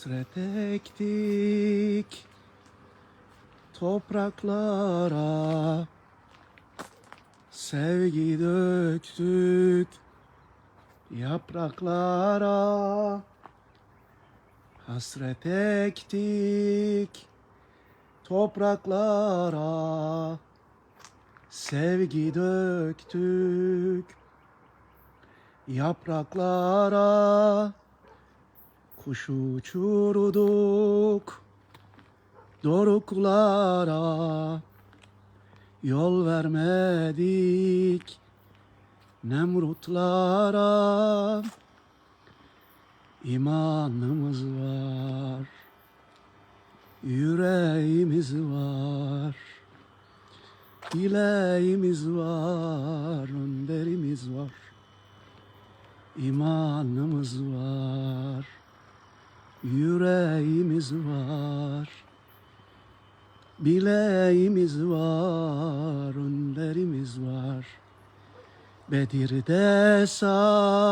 Hasret ektik topraklara. Sevgi döktük yapraklara. Hasret ektik topraklara. Sevgi döktük yapraklara Kuş uçurduk doruklara Yol vermedik Nemrutlara. İmanımız var Yüreğimiz var Dileğimiz var Önderimiz var İmanımız var Yüreğimiz var Bileğimiz var Önderimiz var. Bedir'de savaşan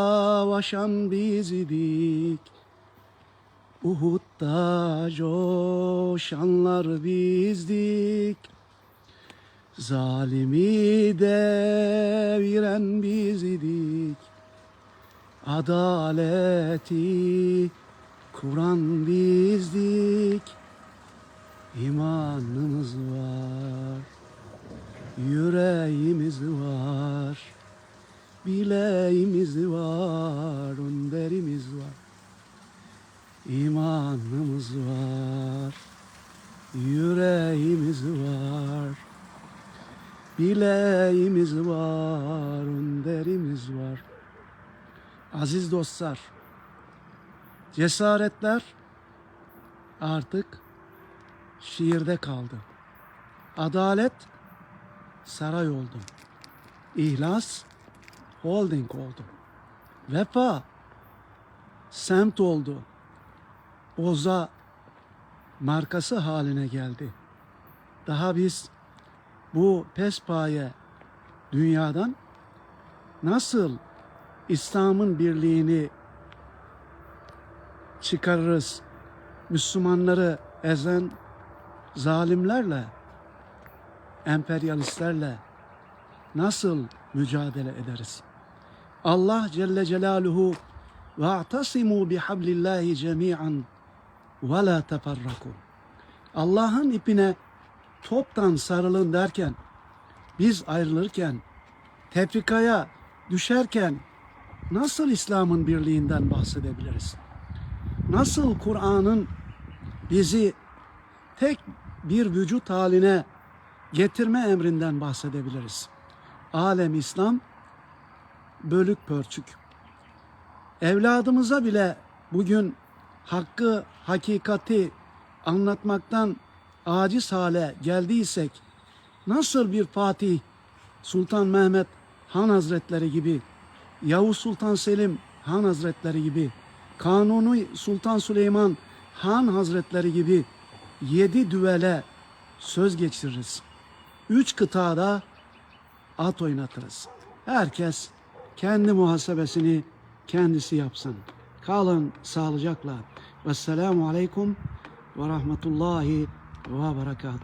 bizdik Uhud'da coşanlar bizdik. Zalimi deviren bizdik Adaleti kuran bizdik İmanımız var Yüreğimiz var Bileğimiz var Önderimiz var. İmanımız var Yüreğimiz var Bileğimiz var Önderimiz var. Aziz dostlar Cesaretler artık şiirde kaldı. Adalet saray oldu. İhlas holding oldu. Vefa semt oldu. Boza markası haline geldi. Daha biz bu pespaye dünyadan nasıl İslam'ın birliğini çıkarırız? Müslümanları ezen zalimlerle, emperyalistlerle nasıl mücadele ederiz? Allah Celle Celaluhu وَاَعْتَصِمُوا بِحَبْلِ اللّٰهِ جَمِيعًا وَلَا تَفَرَّقُوا Allah'ın ipine toptan sarılın derken, biz ayrılırken, tefrikaya düşerken nasıl İslam'ın birliğinden bahsedebiliriz? Nasıl Kur'an'ın bizi tek bir vücut haline getirme emrinden bahsedebiliriz? Alem İslam bölük pörçük. Evladımıza bile bugün hakkı, hakikati anlatmaktan aciz hale geldiysek nasıl bir Fatih Sultan Mehmet Han Hazretleri gibi Yavuz Sultan Selim Han Hazretleri gibi Kanuni Sultan Süleyman Han Hazretleri gibi yedi düvele söz geçiririz. Üç kıtada at oynatırız. Herkes kendi muhasebesini kendisi yapsın. Kalın sağlıcakla. Vesselamu aleyküm ve rahmetullahi ve berekatuhu.